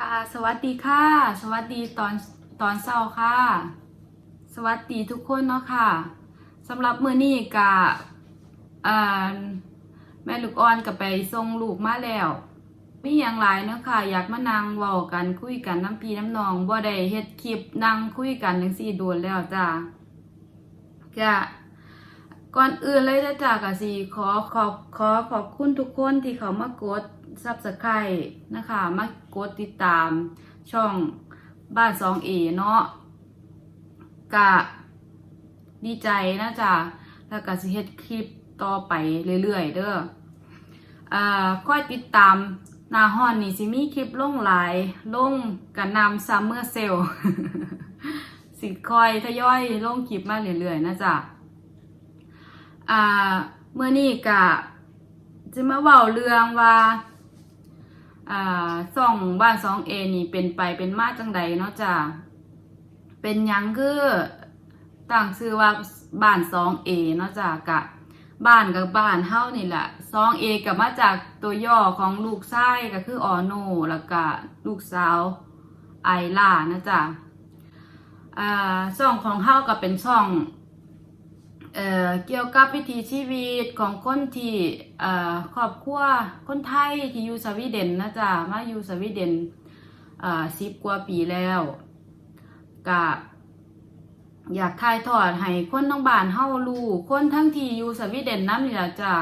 ค่ะ สวัสดีค่ะ สวัสดีตอนตอนเช้าค่ะ สวัสดีทุกคนเนาะค่ะสำหรับมื้อนี้กะอ่าแม่ลูกอ่อนก็ไปส่งลูกมาแล้วมีอย่างหลายเนาะค่ะ อยากมานั่งเว้ากันคุยกันน้ำพี่น้ำนองบ่ได้เฮ็ดคลิปนั่งคุยกันจังซี่โดนแล้วจ้าก็ ก่อนอื่นเลยนะจ้าก็สิขอขอบขอขอบคุณทุกคนที่เขามากด Subscribe นะคะ มากดติดตามช่องบ้าน 2A เอเนาะกะดีใจนะจ๊ะแล้วก็สิเฮ็ดคลิปต่อไปเรื่อยๆ เด้ออ่าค่อยติดตามนาฮอนนี่สิมีคลิปลงหลายลงกันนำซัมเมอร์เซลสิคอยทยอยลงคลิปมาเรื่อยๆ นะจ๊ะ อ่าเมื่อนี้กะจะมาเว้าเรื่องว่าอ่าซ่องบ้านสองเอนี่เป็นไปเป็นมาจังใดเนาะจ้ะเป็นยังคือตั้งชื่อว่าบ้านสองเอเนาะจ้ะกะบ้านกับบ้านเฮานี่แหละสองเอกับมาจากตัวย่อของลูกชายก็คือออโนแล้วก็ลูกสาวไอล่านะจ๊ะอ่าช่องของเฮาก็เป็นช่อง เเกี่ยวกับวิถีชีวิตของคนที่เอ่อครอบครัวคนไทยที่อยู่สวีเดนนะจ๊ะมาอยู่สวีเดนสิบกว่าปีแล้วก็อยากถ่ายทอดให้คนทั้งบ้านเฮารู้คนทั้งที่อยู่สวีเดนนำนี่ละจ้ะ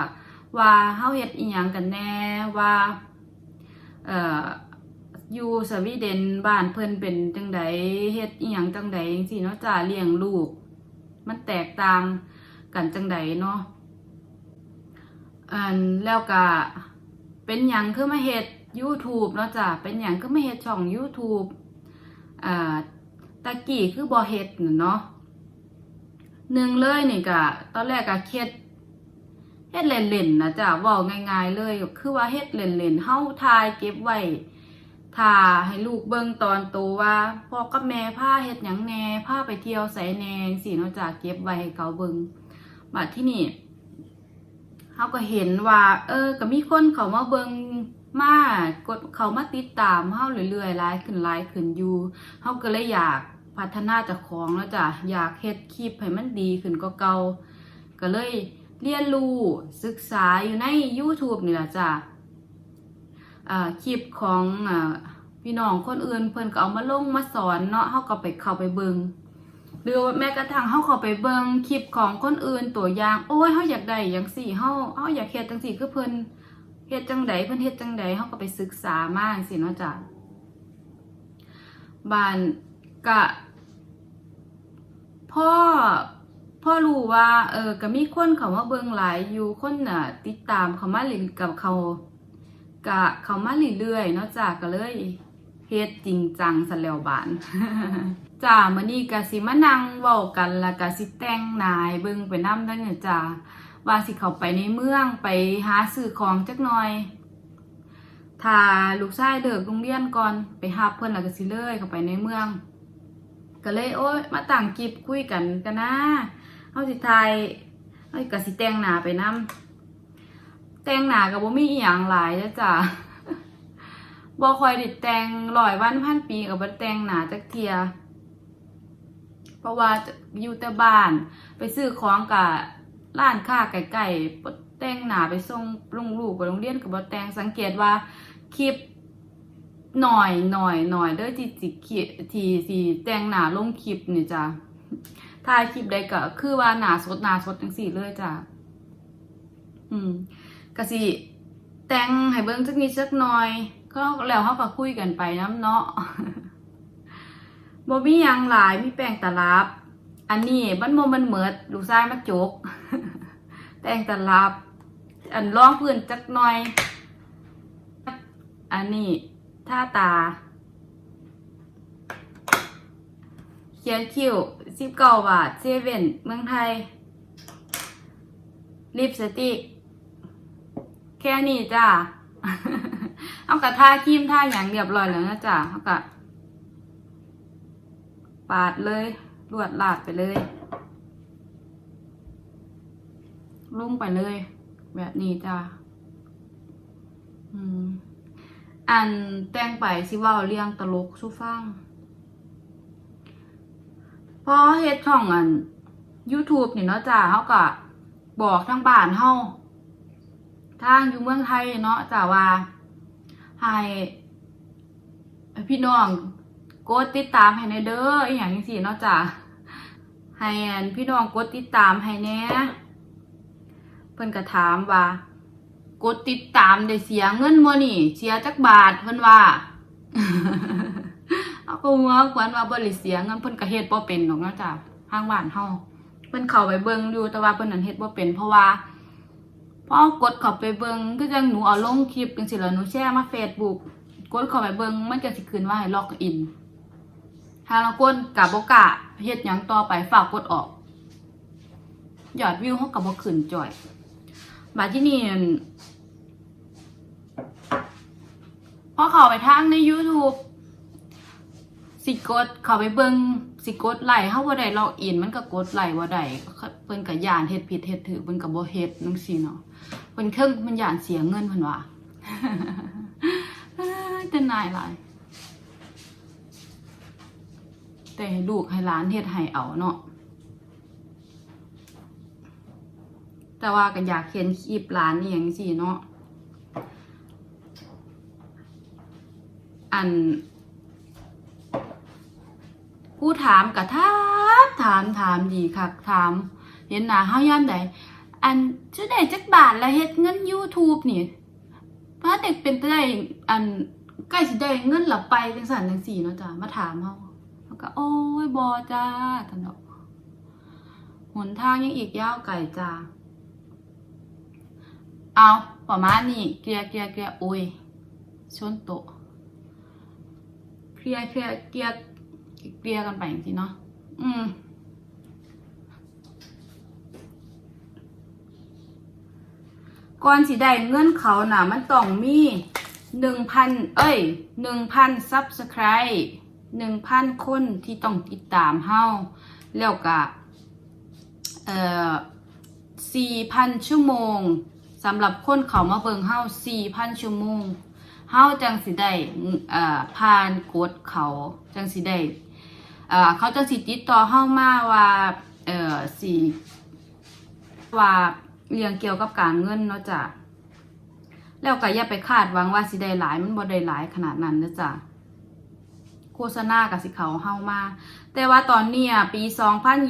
ว่าเฮาเฮ็ดอีหยังกันแน่ว่าเอ่ออยู่สวีเดนบ้านเพิ่นเป็นจังใดเฮ็ดอีหยังจังใดจังซี่เนาะจ้ะเลี้ยงลูก มันแตกต่าง กันจังใดเนาะอันแล้วก็เป็นหยังคือมาเฮ็ด YouTube เนาะจ้ะเป็นหยังคือมาเฮ็ดช่อง YouTube อ่าตะกี้คือบ่เฮ็ดน่ะเนาะหนึ่งเลยนี่ก็ตอนแรกก็เฮ็ดเฮ็ดเล่นๆนะจ้ะเว้าง่าย ๆ เลยคือว่าเฮ็ดเล่นๆเฮาถ่ายเก็บไว้ถ่าให้ลูกเบิ่งตอนโตว่าพ่อกับแม่พาเฮ็ดหยังแหน่พาไปเที่ยวไสแหน่สิเนาะจ้ะเก็บไว้ให้เขาเบิ่ง บัดที่นี่เฮาก็เห็นว่า เออก็มีคนเขามาเบิงมากดเขามาติดตามเฮาเรื่อยๆหลายขึ้นหลายขึ้นอยู่เฮาก็เลยอยากพัฒนาจ้าของแล้วจ้ะอยากเฮ็ดคลิปให้มันดีขึ้นกว่าเก่าก็เลยเรียนรู้ศึกษาอยู่ใน YouTube นี่แหละจ้ะคลิปของอพี่น้องคนอื่นเพิ่นก็เอามาลงมาสอนเนาะเฮาก็ไปเข้าไปเบิง หรือแม้กระทั่งเฮาเข้าไปเบิงคลิปของคนอื่นตัวอย่าง โอ้ยเฮาอยากได้จังซี่เฮาเฮาอยากเฮ็ดจังซี่คือเพิ่นเฮ็ดจังใดเพิ่นเฮ็ดจังใดเฮาก็ไปศึกษามาจังซี่เนาะจ้ะบ้านก็พ่อพ่อรู้ว่าเออก็มีคนเขามาเบิงหลายอยู่คนน่ะ ติดตามเขามาเล่นกับเขากะเขามาเรื่อยๆเนาะจ้าก็เลยเฮ็ดจริงจังสแล้วบาน จ้ามื้อนี้ก็สิมานั่งเว้ากันแล้วก็สิแต่งหนายเบิ่งไปนำเด้อเนี่ยจ้าว่าสิเข้าไปในเมืองไปหาซื้อของจักหน่อยถ้าลูกชายเลิกโรงเรียนก่อนไปหาเพิ่อนแล้วก็สิเลยเข้าไปในเมือง ก็เลยโอ้ยมาตั้งกิบคุยกันกันนะเฮาสิทายเฮาก็สิแต่งหน้าไปนำแต่งหน้ากับบ่มีอีหยังหลายเด้อจ้ะบ่ค่อยได้แต่งร้อยวันพันปีกับบ่แต่งหน้าจักเทีย เพราะว่าอยู่แต่บ้าน ไปซื้อของกับร้านค้าไก่ๆบ่แต่งหนาไปส่งลุงลูกไปโรงเรียนกับบแต่งสังเกตว่าคลิปหน่อยหน่อยหน่อยเด้อที่จิคลิปที่สิแต่งหนาลงคลิปนี่จ้ะถ่ายคลิปใดก็คือว่าหนาสดหนาสดจังซี่เลยจ้ะอืมก็สิแต่งให้เบิ่งสักนิดสักหน่อยก็แล้วเขาก็คุยกันไปน้ำเนาะ บ่มียังหลายมีแป้งตลับ อันนี้มันบ่มันเหมิดลูกชายมาจก แป้งตลับ อันรองพื้นจักหน่อย อันนี้ท่าตา เขียนคิ้ว19บเก้าทเซเว่นเมืองไทย ลิปสติก แค่นี้จ้า เอากระทาครีมท่าอย่างเรียบร้อยแล้วนะจ้าเอากระ ปาดเลยลวดลาดไปเลยลุ่งไปเลย แบบนี้จ้าอันแต่งไปสิว้าเรื่องตลกสู้ฟังพอเฮ็ดช่องอัน YouTube นี่เนาะจ้าเฮาก็บอกทางบ้านเฮาทางอยู่เมืองไทยเนาะจ้าว่าให้พี่น้อง กดติดตามให้ในเด้ออีหยังจังซี่เนาะจ้าให้อันพี่น้องกดติดตามให้แน่เพิ่นก็ถามว่ากดติดตามได้เสียเงินบ่นี่ เสียจักบาทเพิ่นว่าเอาก็หัวควนว่าบ่ได้เสียเงินเพิ่นก็เฮ็ดบ่เป็นดอกเนาะจ้ะทางบ้านเฮาเพิ่นเข้าไปเบิ่งอยู่แต่ว่าเพิ่นนั่นเฮ็ดบ่เป็นเพราะว่าพอกดเข้าไปเบิ่งคือจังหนูเอาลงคลิปจังซี่แล้วหนูแชร์มา Facebook กดเข้าไปเบิ่งมันก็สิขึ้นว่าให้ล็อกอิน ถ้าเรากดก็บ่กล้าเฮ็ดยังต่อไปฝากกดออกยอดวิวเฮาก็บ่ขึ้นจ่อยบาที่นี่อั่นพอเข้าไปทางใน YouTube สิกดเข้าไปเบิงสิกดไลค์เฮาบ่ได้ล็อกอินมันก็กดไลค์บ่ได้เพิ่นก็ย่านเฮ็ดผิดเฮ็ดถูกเพิ่นก็บ่เฮ็ดจังซี่เนาะเพิ่นเครื่องมันย่านเสียเงินเพิ่นว่าเอ้ย แต่ให้ลูกให้หลานเฮ็ดให้เอาเนาะแต่ว่าก็อยากเขียนคลิปร้านนี่อย่างสิเนาะอันผู้ถามกับถามถามถามดีค่ะถาม เห็นหนาเฮายามใดอันชื่อได้จักบาทแล้วเฮ็ดเงิน YouTube นี่พระเด็กเป็นได้อันใกล้สิได้เงินหละไปจังสันจังสี่เนาะจ้ะมาถามเฮา ก็โอ้ยบอจ้าท่านดอกหนทางยังอีกยาวไกลจ้าเอาประมาณนี้เกลียเกลียเกลียโอ้ยชนโตเคลียเคลียเกลียเกลียกันไปจริงๆเนาะอืมก่อนสิได้เงินเขาหน่ะ มันต้องมีหนึ่งพันเอ้ยหนึ่งพันซับสไครต์ หนึ่งพันคนที่ต้องติดตามเฮาแล้วก็เอ่อสี่พันชั่วโมงสำหรับคนเขามาเบิงเฮาสี่พันชั่วโมงเฮาจังสิได้อ่อผ่านกดเขาจังสิได้เอ่อเขาจังสิติดต่อเฮามาว่าเอ่อสิว่าเรื่องเกี่ยวกับการเงินเนาะจ้ะแล้วก็อย่าไปคาดหวังว่าสิได้หลายมันบ่ได้หลายขนาดนั้นนะจ้ะ โฆษณากับสิเขาเฮามา แต่ว่าตอนเนี้ยปี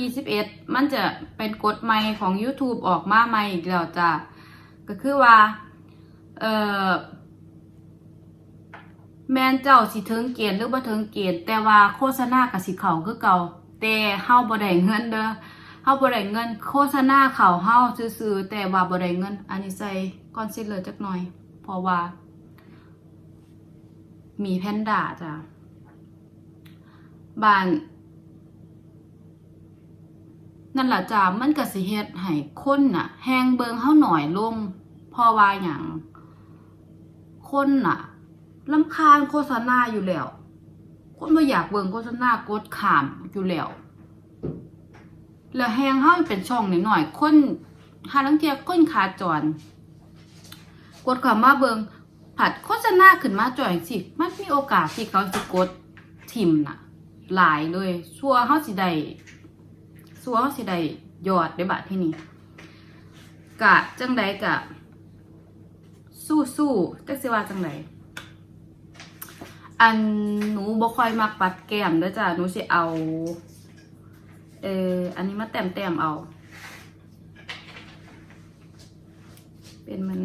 2021 มันจะเป็นกฎใหม่ของ YouTube ออกมาใหม่อีกแล้วจ้ะก็คือว่า เอ่อแม่นเจ้าสิถึงเกณฑ์หรือบ่ถึงเกณฑ์แต่ว่าโฆษณากับสิเขาคือเก่า แต่เฮาบ่ได้เงินเด้อเฮาบ่ได้เงิน โฆษณาเขาเฮาซื่อๆแต่ว่าบ่ได้เงิน อันนี้ใส่คอนซีลเลอร์จักหน่อย เพราะว่า มีแพนด้าจ้ะ บ้าน นั่นแหละจ้ามันก็สิเฮ็ดให้คนน่ะแฮงเบิงเฮาหน่อยลงพราะว่าหยังคนน่ะลำคาญโฆษณาอยู่แล้ว คนบ่อยากเบิ่งโฆษณากดขามอยู่แล้วแล้วแฮงเฮาเป็นช่องนิดหน่อยคนหาลังเทียคนขาจร กดข้ามาเบิงผัดโฆษณาขึ้นมาจ่อยสิ มันมีโอกาสที่เขาสิกดทิมน่ะ หลายเลยชัวร์เฮาสิได้สัวเขาสิได้ยอดได้บัดที่นี่กะจังใดกะ สู้สู้จักสิว่าจังใดอันหนูบ่ค่อยมักปัดแก้มเด้อจ้ะหนูสิเอาเอออันนี้มาแต้มแต้มเอา เป็นมัน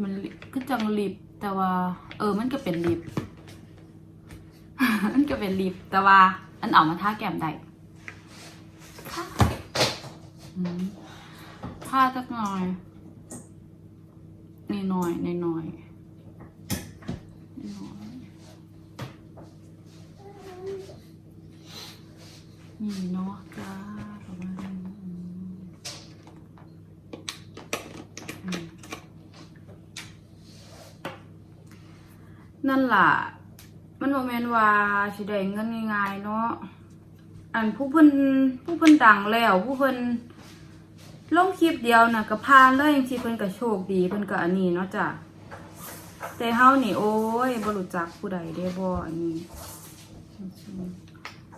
มันก็จังลิปแต่ว่า เออมันก็เป็นลิป มันก็เป็นลิปแต่ว่า อันเอามาทาแก้มได้ค่ะทาจักหน่อยนิดหน่อยนิดหน่อยนิดหน่อยนี่เนาะจ้าประมาณนี้อืมนั่นล่ะ มันโมเมนว่าสิได้เงินง่ายๆเนาะอันผู้เพิ่นผู้เพิ่นดังแล้ว ผู้เพิ่นลงคลิปเดียวนะก็ผ่านเลยจังซี่เพิ่นก็โชคดีเพิ่นก็อันนี้เนาะจ้ะแต่เฮานี่โอ้ยบ่รู้จักผู้ใดได้บ่อันนี้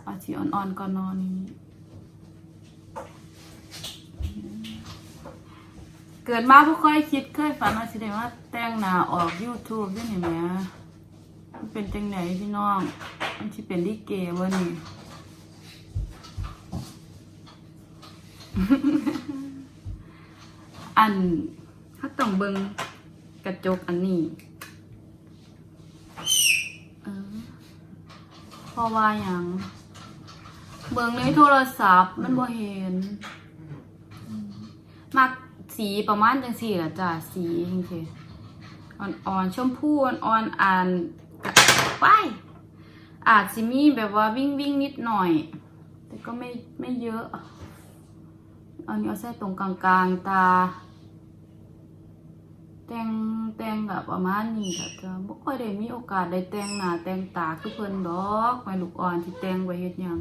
เอาสิอ่อนๆก่อนนอนนี่เกิดมาบ่ค่อยคิดเคยฝันว่าสิได้มาแต่งหน้าออก YouTube ด้วยนี่แหม มันเป็นจังไดพี่น้อง มันสิเป็นลิเกบ่นี่อันถ้าต้องเบิงกระจกอันนี้เออเพราะว่าอย่างเบิงในโทรศัพท์มันบ่เห็นมมักสีประมาณจังสี่ละจ้ะสีจริงๆอ่อนๆชมพูอ่อนๆอ่าน ไปอาจสิมีแบบว่าวิ่งวิ่งนิดหน่อย แต่ก็ไม่ไม่เยอะอันนี้เอาใส่ตรงกลางๆตา แต่งแต่งแบบประมาณนี้ค่ะจะบ่ค่อยได้มีโอกาสได้แต่งหน้าแต่งตาคือเพิ่นดอกแม่ลูกอ่อนที่แต่งไว้เฮ็ดหยัง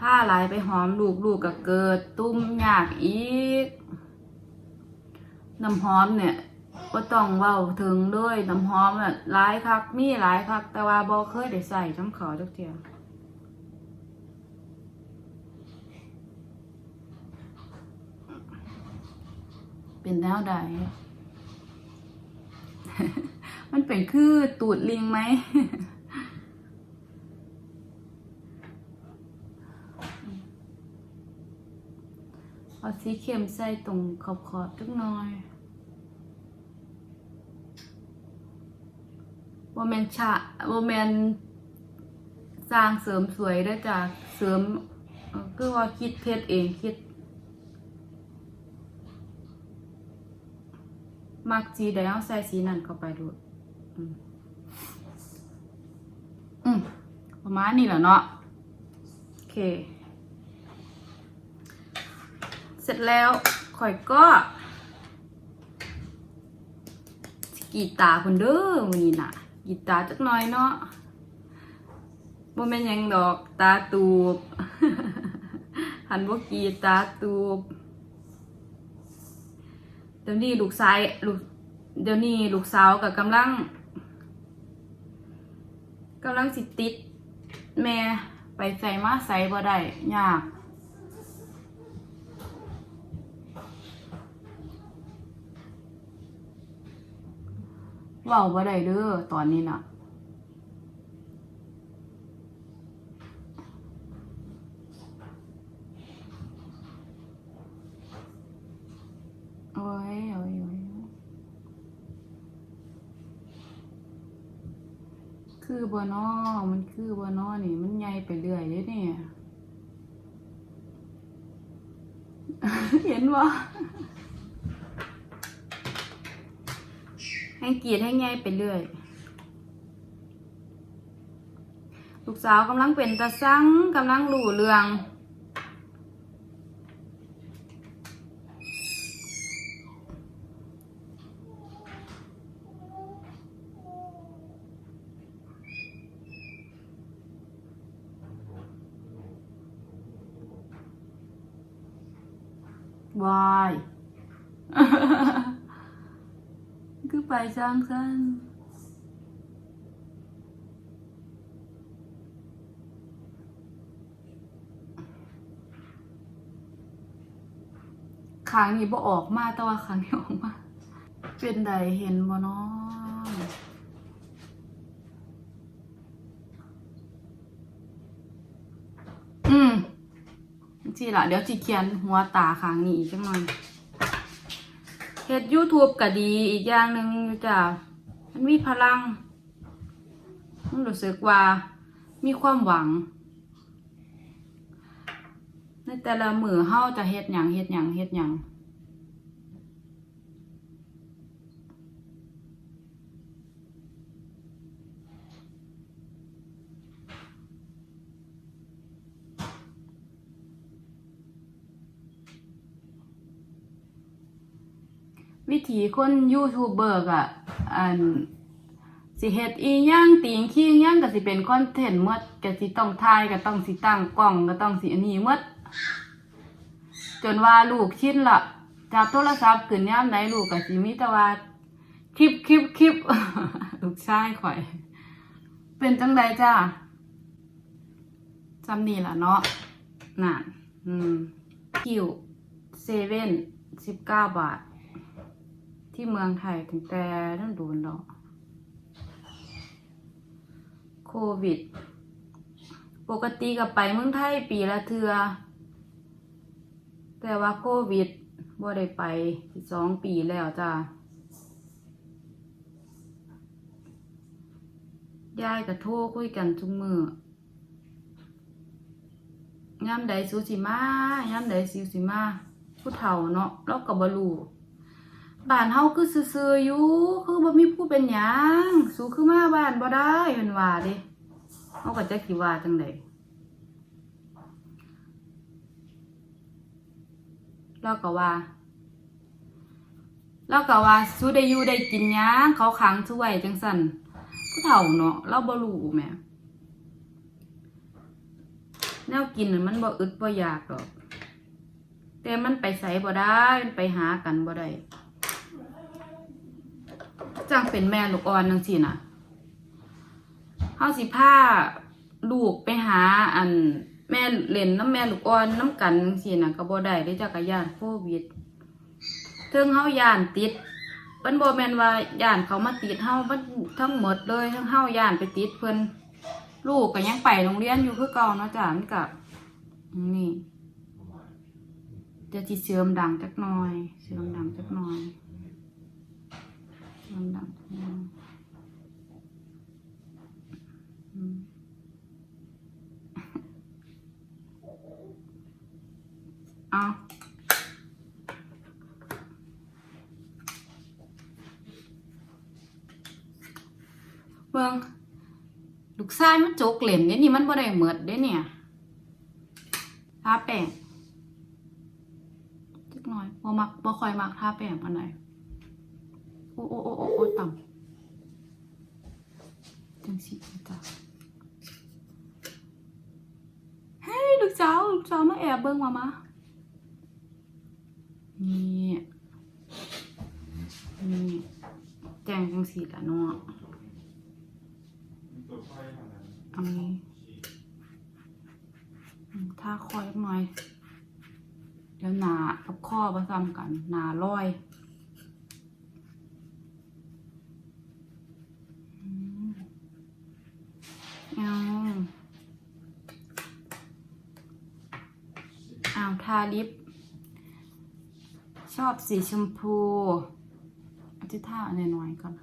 ถ้าหลายไปหอมลูกลูกก็เกิด ตุ้มยากอีกน้ำหอมเนี่ย ก็ต้องเว้าถึงเลยน้ำหอมน่ะหลายคักมีหลายคัก แต่ว่าบ่เคยได้ใส่น้ำเขาจักเที่ยเป็นแนวใด มันเป็นคือตูดลิงไหม เอาสีเข้มใส่ตรงขอบขอบๆจักหน่อยโม เมนชะโมเมนสร้างเสริมสวยได้จากเสริมเอ่อคือว่าคิดเพชรเองคิด มักสีแดงใส่สีนั่นเข้าไปดูอืมประมาณนี้แหละเนาะโอเค เสร็จแล้วข่อยก็สกีตาคนเด้อวันนี้น่ะ กีดตาจักหน่อยเนาะบ่แม่นยังดอกตาตูบ หันบ่กรีดตาตูบเดี๋ยวนี้ลูกชายลูกเดี๋ยวนี้ลูกสาวกับกำลังกำลังสิติด แม่ไปใส่มาใส่บ่ได้ยาก เว้าบ่ได้เด้อตอนนี้น่ะโอ้ยโอ้ยโอ้ยคือบนอมันคือบนอนี่ มันใหญ่ไปเรื่อยเลยเนี่ย เห็นว่า ให้เกรีดให้ใหญ่ไปเรื่อย ลูกสาวกำลังเป็นตาซังกำลังรู้เรืองวาย ไปสร้างสั้นขางนี้บ่ออกมาแต่ว่าขางนี้ออกมา เป็นใดเห็นบ่เนาะอืมสิล่ะเดี๋ยวสิเขียนหัวตาขางนี้อีกจังหน่อย เฮ็ด YouTube ก็ดีอีกอย่างหนึ่งจ้ะมันมีพลังมันรู้สึกว่ามีความหวัง ในแต่ละมือเฮาจะเฮ็ดหยังเฮ็ดหยังเฮ็ดหยัง วิถีคนยูทูบเบอร์อะอันสิเฮ็ดอีหยังติงขี้หยังก็สิเป็นคอนเทนต์หมดก็สิต้องถ่ายก็ต้องสิตั้งกล้องก็ต้องสิอันนี้หมดจนว่าลูกชินละจับโทรศัพท์ขึ้นยามไหนลูกก็สิมีแต่ว่าคลิปคลิปคลิปลูกชายข่อย เป็นจังไดจ้าจำนี่ล่ะเนาะน่ะอืมคิวเซเว่นสิบเก้าบาท ที่เมืองไทยถึงแต่ต้องโดนดอกโควิด ปกติก็ไปเมืองไทยปีละเทือ แต่ว่าโควิดบ่ได้ไปสองปีแล้วจ้ายายก็โทรคุยกันทุกมือย่ามใดสูสิมาย่ามใดสิสิมาผู้เฒ่าเนาะเราก็บ่รู้ บ้านเฮาคือซื่อๆอยู่คือบ่มีผู้เป็นหยังสู้คือมาบ้านบ่ได้เพิ่นว่าเด้เฮาก็จักสิว่าจังไดเราก็ว่าเราก็ว่าสู้ได้อยู่ได้กินหยังเขาขังช่วยจังสั่นผู้เฒ่าเนาะเราบ่รู้แหมแนวกินมันบ่อึดบ่อยากดอก แต่มันไปใส่บ่ได้ มันไปหากันบ่ได้ จังเป็นแม่ลูกอ่อนจังซี่น่ะเฮาสิพาลูกไปหาอันแม่เล่นน้ำแม่ลูกอ่อนน้ำกันจังซี่น่ะก็บ่ได้เด้จักรยานโควิดเทิงเฮาย่านติดมันบ่แม่นว่าย่านเขามาติดเฮามันทั้งหมดเลยทั้งเฮาย่านไปติดเพิ่นลูกก็ยังไปโรงเรียนอยู่คือเก่าเนาะจ้ะมันก็นี่จะสิเสื่อมดังจักหน่อย เสื่อมดังจักหน่อย เสื่อมดังจักหน่อเอาเบิ่งลูกชายมันโจกเหล่นเด้นี่มันบ่ได้เหมิดเด้เนี่ยทาแป้งจักหน่อยบ่มักบ่ค่อยมักทาแป้งปานใด โอ้โอ้โอ้โอ้โอ้ต่ำจังสิจ้ะเฮ้ยลูกสาวลูกสาวมาแอบเบิ่งมามานี่นี่แจ้งจังสิล่ะเนาะอันนี้ถ้าคอยหน่อย เดี๋ยวหนากับข้อผสมกัน หนาลอยอืมเอาเอาทาลิป ชอบสีชมพูเอาที่ท่าหน่อยๆก่อน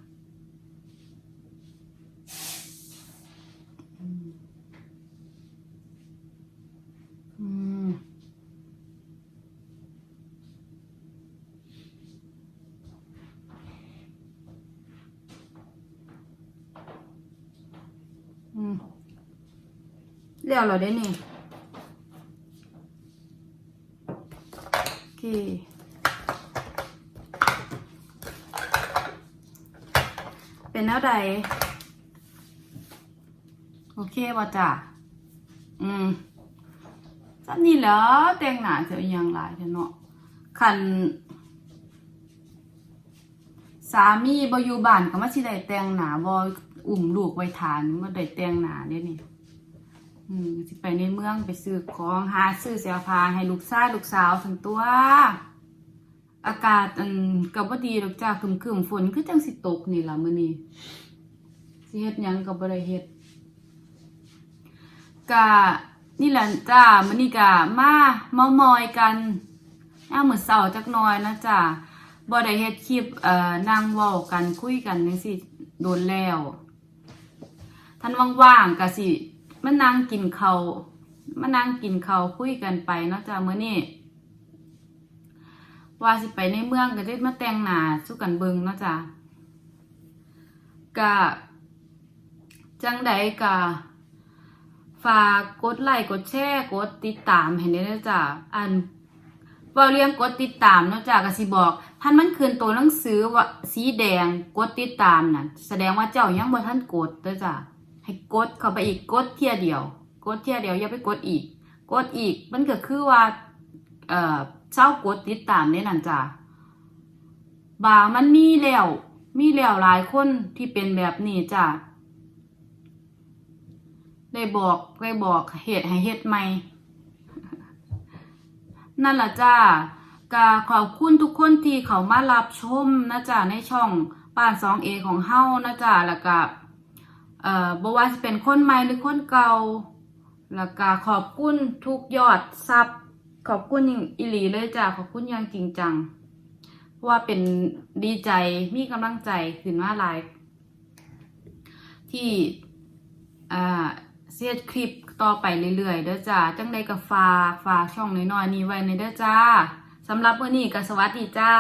เรียวเราได้นี่ โอ เค เป็นแล้วใด โอเคป่ะจ้ะอืมสันนี่แหล้วแต่งหนาเสียยังหลายเถอะเนาะคันสามีบอยู่บ้านก็มาสิได้แต่งหนาบ่อุ้มลูกไว้ทานมาได้แต่งหนาเด้นี่ อืมสิไปในเมืองไปซื้อของหาซื้อเสื้อผ้าให้ลูกชายลูกสาวสันตัว อากาศอันก็บ่ดีดอกจ้าครึมๆฝนคือจังสิตกนี่ล่ะมื้อนี้สิเฮ็ดหยังก็บ่ได้เฮ็ดกะนี่แหละจ้ามันนี่กะมาเมามอยกันย่ามมื้อเช้าจักหน่อยนะจ้าบ่ได้เฮ็ดคลิปเอ่อนั่งเว้ากันคุยกันจังซี่โดนแล้วท่านว่างๆก็สิ มานั่งกินเขามานั่งกินเขาคุยกันไปเนาะจ้ามื้อนี้ว่าสิไปในเมืองก็ได้มาแต่งหนาสู้กันเบิงเนาะจ้ากะจังใดกะฝากกดไลค์กดแชร์กดติดตามให้ได้นะจ๊ะอันเว่าเรียงกดติดตามเนาะจ๊ะก็สิบอกท่านมันคืนตัวหนังสือว่าสีแดงกดติดตามน่ะ แสดงว่าเจ้ายังบ่ทันกดเด้อจ้ะ ให้กดเข้าไปอีกกดเที่ยเดียว กดเที่ยเดียวอย่าไปกดอีก กดอีกมันก็คือว่าเอ่อเจ้ากดติดตามเนี่ยนั่นจ้ะบางมันมีแล้วมีแล้วหลายคนที่เป็นแบบนี้จ้ะได้บอกได้บอกเหตุให้เฮ็ดใหม่ นั่นล่ะจ้าก็ขอบคุณทุกคนที่เขามารับชมนะจ๊ะในช่องป่าน 2A ของเฮานะจ๊ะแล้วก็ เอ่อบ่ว่าจะเป็นคนใหม่หรือคนเก่า แล้วก็ขอบคุณทุกยอดซับขอบคุณอย่างอิหลีเลยจ้ะขอบคุณอย่างจริงจังเพราะว่าเป็นดีใจมีกำลังใจขึ้นมาหลาย ที่อ่าเสียดคลิปต่อไปเรื่อยๆเด้อจ้าจังใดก็ฝากฝากช่องน้อยๆนี้ไว้ในเด้อจ้าสำหรับมื้อนี้ก็สวัสดีจ้า